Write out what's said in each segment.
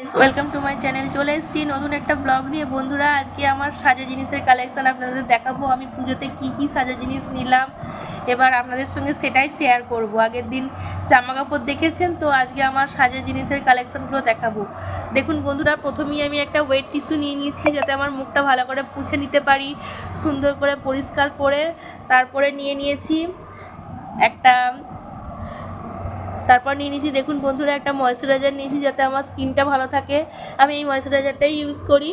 Welcome to my channel চলে এসেছি নতুন একটা ব্লগ নিয়ে। বন্ধুরা, আজকে আমার সাজা জিনিসের কালেকশান আপনাদের দেখাবো। আমি পুজোতে কি কি সাজা জিনিস নিলাম। এবার আপনাদের সঙ্গে সেটাই শেয়ার করব। আগের দিন জামা কাপড় দেখেছেন তো, আজকে আমার সাজা জিনিসের কালেকশনগুলো দেখাবো। দেখুন বন্ধুরা, প্রথমেই আমি একটা ওয়েট টিস্যু নিয়ে নিয়েছি, যাতে আমার মুখটা ভালো করে পুছে নিতে পারি, সুন্দর করে পরিষ্কার করে। তারপরে নিয়ে নিয়েছি একটা তারপর নিয়ে নিয়েছি, দেখুন বন্ধুরা, একটা ময়শ্চারাইজার নিয়েছি যাতে আমার স্কিনটা ভালো থাকে। আমি এই ময়শ্চারাইজারটাই ইউজ করি।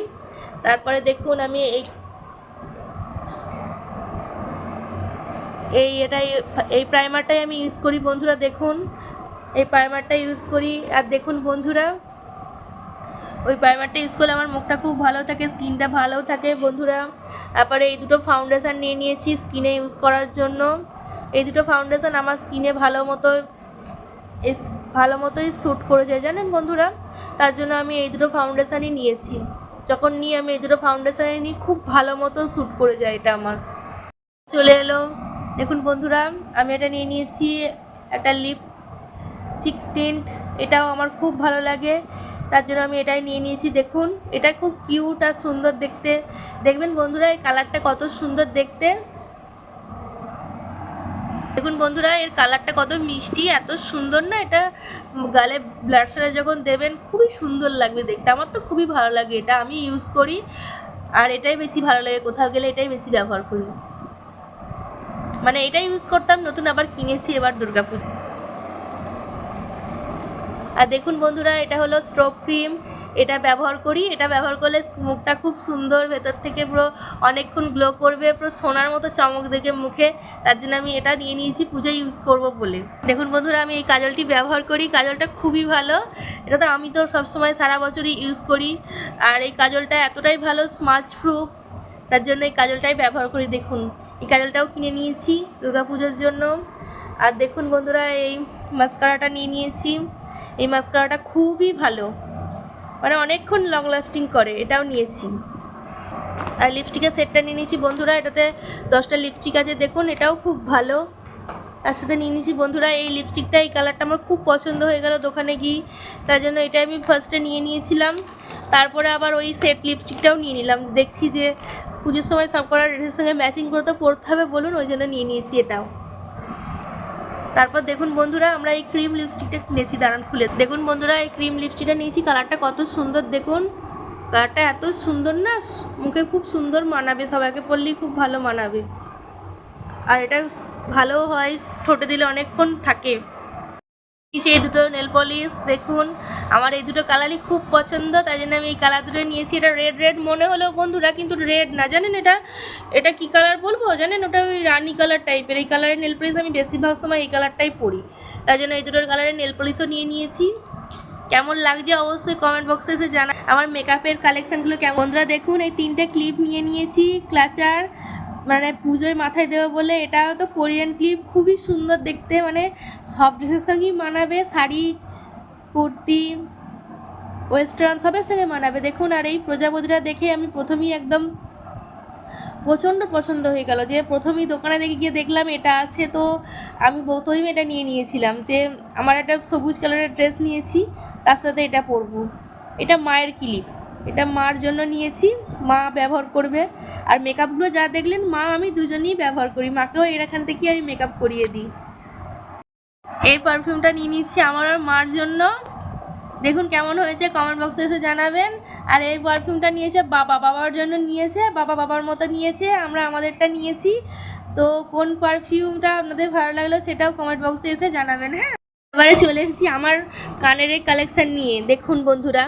তারপরে দেখুন আমি এই এই এটাই, এই প্রাইমারটাই আমি ইউজ করি বন্ধুরা, দেখুন। এই প্রাইমারটা ইউজ করি। আর দেখুন বন্ধুরা, ওই প্রাইমারটা ইউজ করলে আমার মুখটা খুব ভালো থাকে স্কিনটা ভালো থাকে বন্ধুরা। তারপরে এই দুটো ফাউন্ডেশান নিয়ে নিয়েছি স্কিনে ইউজ করার জন্য। এই দুটো ফাউন্ডেশান আমার স্কিনে ভালো মতো ভালো মতোই শ্যুট করে যায়, জানেন বন্ধুরা? তার জন্য আমি এই দুটো ফাউন্ডেশনই নিয়েছি। যখন নিই, আমি এই দুটো ফাউন্ডেশনই নিই, খুব ভালো মতো শ্যুট করে যায় এটা আমার। চলে এলো। দেখুন বন্ধুরা, আমি এটা নিয়ে নিয়েছি একটা লিপ চিক টিন্ট এটাও আমার খুব ভালো লাগে। তার জন্য আমি এটাই নিয়ে নিয়েছি। দেখুন, এটা খুব কিউট আর সুন্দর দেখতে। দেখবেন বন্ধুরা, এই কালারটা কত সুন্দর দেখতে। দেখুন বন্ধুরা, এর কালারটা কত মিষ্টি, এত সুন্দর না? এটা গালে ব্লাশারে যখন দেবেন, খুবই সুন্দর লাগবে দেখতে। আমার তো খুবই ভালো লাগে এটা, আমি ইউজ করি। আর এটাই বেশি ভালো লাগে, কোথাও গেলে এটাই বেশি ব্যবহার করি। মানে এটা ইউজ করতাম, নতুন আবার কিনেছি এবার দুর্গাপুজো। আর দেখুন বন্ধুরা, এটা হলো স্ট্রোব ক্রিম এটা ব্যবহার করি, এটা ব্যবহার করলে মুখটা খুব সুন্দর, ভেতর থেকে পুরো অনেকক্ষণ গ্লো করবে, পুরো সোনার মতো চমক দেখে মুখে। তার জন্য আমি এটা নিয়ে নিয়েছি পুজোয় ইউজ করব বলে। দেখুন বন্ধুরা, আমি এই কাজলটি ব্যবহার করি, কাজলটা খুবই ভালো। এটা তো আমি তো সবসময় সারা বছরই ইউজ করি। আর এই কাজলটা এতটাই ভালো স্মাচ প্রুফ তার জন্য এই কাজলটাই ব্যবহার করি। দেখুন, এই কাজলটাও কিনে নিয়েছি দুর্গাপুজোর জন্য। আর দেখুন বন্ধুরা, এই মাস্কারাটা নিয়ে নিয়েছি। এই মাস্কারাটা খুবই ভালো। মানে অনেকক্ষণ লং লাস্টিং করে, এটাও নিয়েছি। আর লিপস্টিকের সেটটা নিয়ে নিয়েছি বন্ধুরা, এটাতে দশটা লিপস্টিক আছে, দেখুন, এটাও খুব ভালো। তার সাথে নিয়ে নিয়েছি বন্ধুরা, এই লিপস্টিকটা এই কালারটা আমার খুব পছন্দ হয়ে গেল দোকানে গিয়ে। তার জন্য এটা আমি ফার্স্টে নিয়ে নিয়েছিলাম। তারপরে আবার ওই সেট লিপস্টিকটাও নিয়ে নিলাম। দেখছি যে পুজোর সময় সব করার ড্রেসের সঙ্গে ম্যাচিং করে তো পরতে হবে বলুন, ওই জন্য নিয়ে নিয়েছি এটাও। তারপর দেখুন বন্ধুরা, আমরা এই ক্রিম লিপস্টিকটা নিয়েছি দাঁড়ান খুলে দেখুন বন্ধুরা, এই ক্রিম লিপস্টিকটা নিয়েছি কালারটা কত সুন্দর, দেখুন। কালারটা এত সুন্দর না মুখে খুব সুন্দর মানাবে, সবাইকে পরলেই খুব ভালো মানাবে। আর এটা ভালো হয় ঠোঁটে দিলে অনেকক্ষণ থাকে। এই দুটো নেল পলিশ দেখুন। আমার এই দুটো কালারই খুব পছন্দ, তাই জন্য আমি এই কালার দুটো নিয়েছি। এটা রেড রেড মনে হলেও বন্ধুরা কিন্তু রেড না। জানেন এটা? এটা কি কালার বলব? জানেন? ওটা ওই রানি কালার টাইপের এই কালারের নেল পলিশ আমি বেশিরভাগ সময় এই কালারটাই পরি। তাই জন্য এই দুটোর কালারের নেল পলিশও নিয়ে নিয়েছি। কেমন লাগছে অবশ্যই কমেন্ট বক্সে এসে জানা আমার মেকআপের কালেকশানগুলো কেমন? বন্ধুরা দেখুন, এই তিনটে ক্লিপ নিয়ে নিয়েছি। ক্লাচার মানে পুজোয় মাথায় দেবো বলে এটাও তো কোরিয়ান ক্লিপ খুবই সুন্দর দেখতে মানে সব ড্রেসের সঙ্গেই মানাবে। শাড়ি কুর্তি ওয়েস্টার্ন সবের সঙ্গে মানাবে দেখুন, আর এই প্রজাপতিটা দেখে আমি প্রথমেই একদম প্রচণ্ড পছন্দ হয়ে গেল। যে প্রথমেই দোকানে দেখে গিয়ে দেখলাম এটা আছে, তো আমি প্রথমেই এটা নিয়ে নিয়েছিলাম যে আমার একটা সবুজ কালারের ড্রেস নিয়েছি, তার সাথে এটা পরবো। এটা মায়ের ক্লিপ এটা মার জন্য নিয়েছি, মা ব্যবহার করবে। আর মেকআপগুলো যা দেখলেন, মা আমি দুজনেই ব্যবহার করি। মাকেও এখান থেকে আমি মেকআপ করিয়ে দিই। এই পারফিউমটা নিয়ে নিচ্ছি আমার আর মার জন্য। দেখুন কেমন হয়েছে কমেন্ট বক্সে এসে জানাবেন। আর এই পারফিউমটা নিয়েছে বাবা, বাবার জন্য নিয়েছে, বাবা বাবার মতো নিয়েছে, আমরা আমাদেরটা নিয়েছি। তো কোন পারফিউমটা আপনাদের ভালো লাগল সেটাও কমেন্ট বক্সে এসে জানাবেন হ্যাঁ? এবারে চলে এসেছি আমার কানের কালেকশন নিয়ে। দেখুন বন্ধুরা,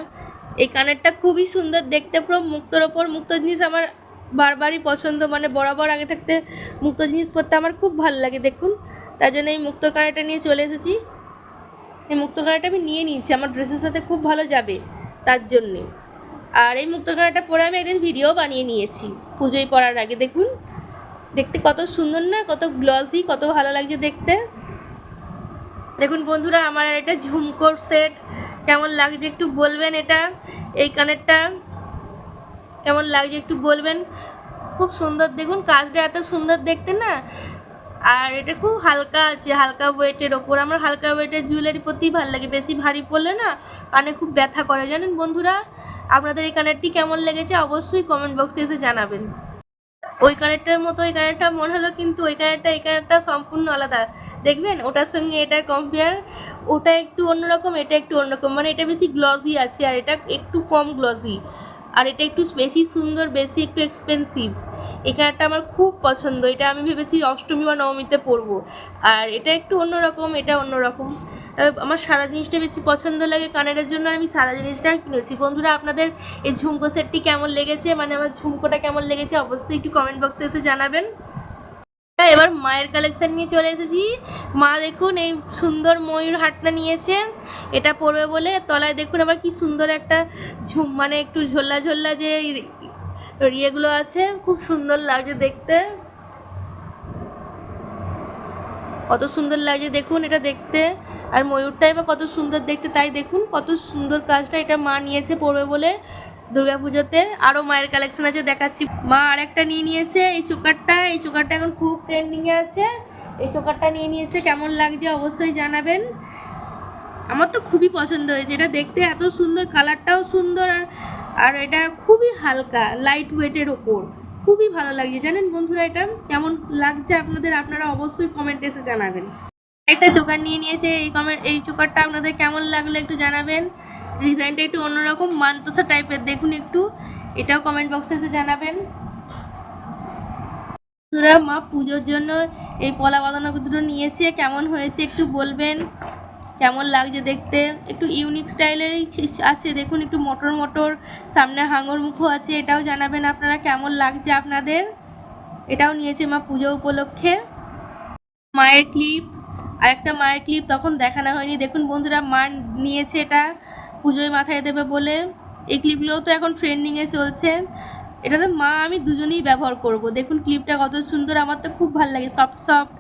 এই কানেরটা খুবই সুন্দর দেখতে, পুরো মুক্তোর ওপর মুক্ত জিনিস আমার বারবারই পছন্দ। মানে বরাবর আগে থাকতে মুক্ত জিনিস পরতে আমার খুব ভালো লাগে, দেখুন। তার জন্য এই মুক্তোর কানেরটা নিয়ে চলে এসেছি। এই মুক্ত কানেরটা আমি নিয়ে নিয়েছি, আমার ড্রেসের সাথে খুব ভালো যাবে তার জন্যে। আর এই মুক্ত কানেরটা পরে আমি একদিন ভিডিও বানিয়ে নিয়েছি, পুজোয় পড়ার আগে। দেখুন, দেখতে কত সুন্দর না, কত গ্লসি কত ভালো লাগছে দেখতে। দেখুন বন্ধুরা, আমার একটা ঝুমকোর সেট কেমন লাগছে একটু বলবেন এটা, এই কানেরটা? কেমন লাগছে একটু বলবেন? খুব সুন্দর, দেখুন, কাজটা এত সুন্দর দেখতে না। আর এটা খুব হালকা আছে, হালকা ওয়েটের ওপর। আমার হালকা ওয়েটের জুয়েলারি পরতেই ভালো লাগে, বেশি ভারী পড়লে না কানে খুব ব্যথা করে। জানেন বন্ধুরা, আপনাদের এই কানেরটি কেমন লেগেছে অবশ্যই কমেন্ট বক্সে এসে জানাবেন। ওই কানেরটার মতো, ওই কানেরটা মনে হলো কিন্তু ওই কানেরটা, এই কানেরটা সম্পূর্ণ আলাদা। দেখবেন, ওটার সঙ্গে এটা কম্পেয়ার ওটা একটু অন্যরকম, এটা একটু অন্যরকম। মানে এটা বেশি গ্লসি আছে আর এটা একটু কম গ্লসি আর এটা একটু বেশি সুন্দর, বেশি একটু এক্সপেন্সিভ এই কানেরটা আমার খুব পছন্দ। এটা আমি ভেবেছি অষ্টমী বা নবমীতে পরবো আর এটা একটু অন্যরকম, এটা অন্যরকম। আমার সাদা জিনিসটা বেশি পছন্দ লাগে কানের জন্য। আমি সাদা জিনিসটা কিনেছি। বন্ধুরা, আপনাদের এই ঝুমকো সেটটি কেমন লেগেছে? মানে আমার ঝুমকোটা কেমন লেগেছে? অবশ্যই একটু কমেন্ট বক্সে এসে জানাবেন। এবার মায়ের কালেকশন নিয়ে চলে এসেছি। মা দেখুন এই সুন্দর ময়ূর হাটটা নিয়েছে। এটা পরবে বলে তলায় দেখুন আবার কি সুন্দর একটা ঝুম মানে একটু ঝোল্লা ঝোল্লা যে ইয়েগুলো আছে, খুব সুন্দর লাগছে দেখতে। কত সুন্দর লাগছে দেখুন এটা দেখতে। আর ময়ূরটাই বা কত সুন্দর দেখতে তাই দেখুন, কত সুন্দর কাজটা এটা মা নিয়েছে পড়বে বলে দুর্গা পুজোতে আরও মায়ের কালেকশন আছে দেখাচ্ছি। মা আরেকটা নিয়ে নিয়েছে, এই চোকারটা। এই চোকারটা এখন খুব ট্রেন্ডিংয়ে আছে। এই চোকারটা নিয়ে নিয়েছে, কেমন লাগছে অবশ্যই জানাবেন। আমার তো খুবই পছন্দ হয়েছে, এটা দেখতে এত সুন্দর কালারটাও সুন্দর আর আর এটা খুবই হালকা লাইট ওয়েটের ওপর। খুবই ভালো লাগছে। জানেন বন্ধুরা, এটা কেমন লাগছে আপনাদের? আপনারা অবশ্যই কমেন্ট এসে জানাবেন। একটা চোকার নিয়ে নিয়েছে, এই কমেন্ট এই চোকারটা আপনাদের কেমন লাগল একটু জানাবেন। ডিজাইনটা একটু অন্যরকম মান্তসা টাইপের দেখুন একটু, এটাও কমেন্ট বক্সে এসে জানাবেন। বন্ধুরা, মা পুজোর জন্য এই পলা বাঁধানো দুটো নিয়েছে। কেমন হয়েছে একটু বলবেন? কেমন লাগছে দেখতে? একটু ইউনিক স্টাইলেরই আছে। দেখুন, একটু মোটর মোটর, সামনে হাঙর মুখো আছে। এটাও জানাবেন আপনারা কেমন লাগছে আপনাদের? এটাও নিয়েছে মা পুজো উপলক্ষে। মায়ের ক্লিপ আর একটা মায়ের ক্লিপ তখন দেখানো হয়নি। দেখুন বন্ধুরা, মা নিয়েছে এটা। পুজোয় মাথায় দেবে বলে। এই ক্লিপগুলোও তো এখন ট্রেন্ডিংয়ে চলছে। এটাতে মা, আমি দুজনেই ব্যবহার করব। দেখুন ক্লিপটা কত সুন্দর। আমার তো খুব ভালো লাগে। সফট সফট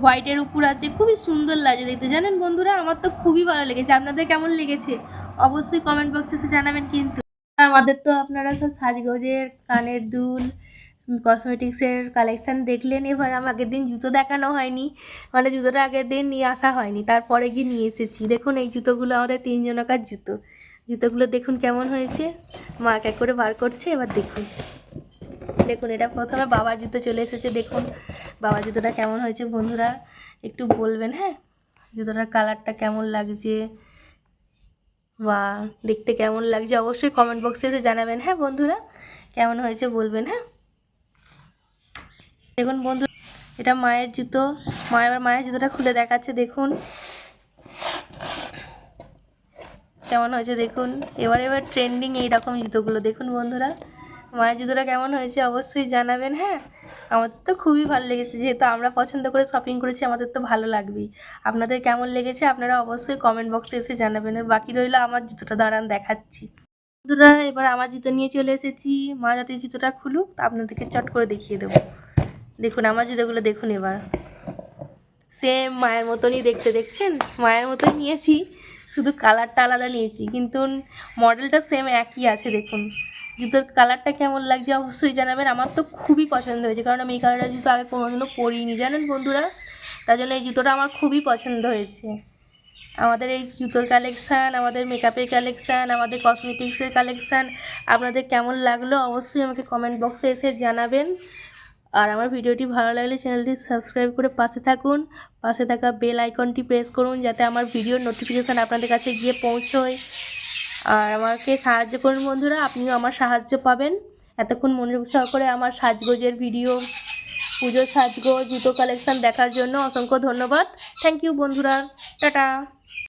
হোয়াইটের উপর আছে। খুবই সুন্দর লাগে দেখতে। জানেন বন্ধুরা, আমার তো খুবই ভালো লেগেছে। আপনাদের কেমন লেগেছে? অবশ্যই কমেন্ট বক্সে এসে জানাবেন কিন্তু। আমাদের তো আপনারা সব সাজগোজের কানের দুল কসমেটিক্সের কালেকশান দেখলেন। এবার আমার আগের দিন জুতো দেখানো হয়নি। মানে জুতোটা আগের দিন নিয়ে আসা হয়নি। তারপরে গিয়ে নিয়ে এসেছি। দেখুন, এই জুতোগুলো আমাদের তিনজনকার জুতো। জুতোগুলো দেখুন কেমন হয়েছে। মা এক করে বার করছে, এবার দেখুন। দেখুন, এটা প্রথমে বাবার জুতো চলে এসেছে, দেখুন। বাবার জুতোটা কেমন হয়েছে বন্ধুরা, একটু বলবেন হ্যাঁ? জুতোটার কালারটা কেমন লাগছে? বা দেখতে কেমন লাগছে? অবশ্যই কমেন্ট বক্সে এসে জানাবেন হ্যাঁ বন্ধুরা? কেমন হয়েছে বলবেন হ্যাঁ? দেখুন বন্ধু, এটা মায়ের জুতো। মা এবার মায়ের জুতোটা খুলে দেখাচ্ছে, দেখুন। কেমন হয়েছে দেখুন? এবার এবার ট্রেন্ডিং এইরকম জুতোগুলো। দেখুন বন্ধুরা, মায়ের জুতোটা কেমন হয়েছে অবশ্যই জানাবেন হ্যাঁ? আমাদের তো খুবই ভালো লেগেছে, যেহেতু আমরা পছন্দ করে শপিং করেছি, আমাদের তো ভালো লাগবেই। আপনাদের কেমন লেগেছে আপনারা অবশ্যই কমেন্ট বক্সে এসে জানাবেন। আর বাকি রইল আমার জুতোটা, দাঁড়ান দেখাচ্ছি। বন্ধুরা, এবার আমার জুতো নিয়ে চলে এসেছি। মা যাতে জুতোটা খুলুক আপনাদেরকে চট করে দেখিয়ে দেবো। দেখুন, আমার জুতোগুলো দেখুন এবার। সেম মায়ের মতনই দেখতে, দেখছেন? মায়ের মতোই নিয়েছি। শুধু কালারটা আলাদা নিয়েছি, কিন্তু মডেলটা সেম একই আছে, দেখুন। জুতোর কালারটা কেমন লাগছে অবশ্যই জানাবেন। আমার তো খুবই পছন্দ হয়েছে, কারণ আমি এই কালারের জুতো আগে কোনোদিনও পরিনি। জানেন বন্ধুরা, তার জন্য এই জুতোটা আমার খুবই পছন্দ হয়েছে। আমাদের এই জুতোর কালেকশান আমাদের মেকআপের কালেকশান আমাদের কসমেটিক্সের কালেকশান আপনাদের কেমন লাগল অবশ্যই আমাকে কমেন্ট বক্সে এসে জানাবেন। আর আমার ভিডিওটি ভালো লাগলে চ্যানেলটি সাবস্ক্রাইব করে পাশে থাকুন। পাশে থাকা বেল আইকনটি প্রেস করুন যাতে আমার ভিডিওর নোটিফিকেশান আপনাদের কাছে গিয়ে পৌঁছয়। আর আমাকে সাহায্য করুন বন্ধুরা, আপনিও আমার সাহায্য পাবেন। এতক্ষণ মনোযোগ সহকারে আমার সাজগোজের ভিডিও, পুজোর সাজগোজ, জুতো কালেকশন দেখার জন্য অসংখ্য ধন্যবাদ। থ্যাংক ইউ বন্ধুরা। টাটা।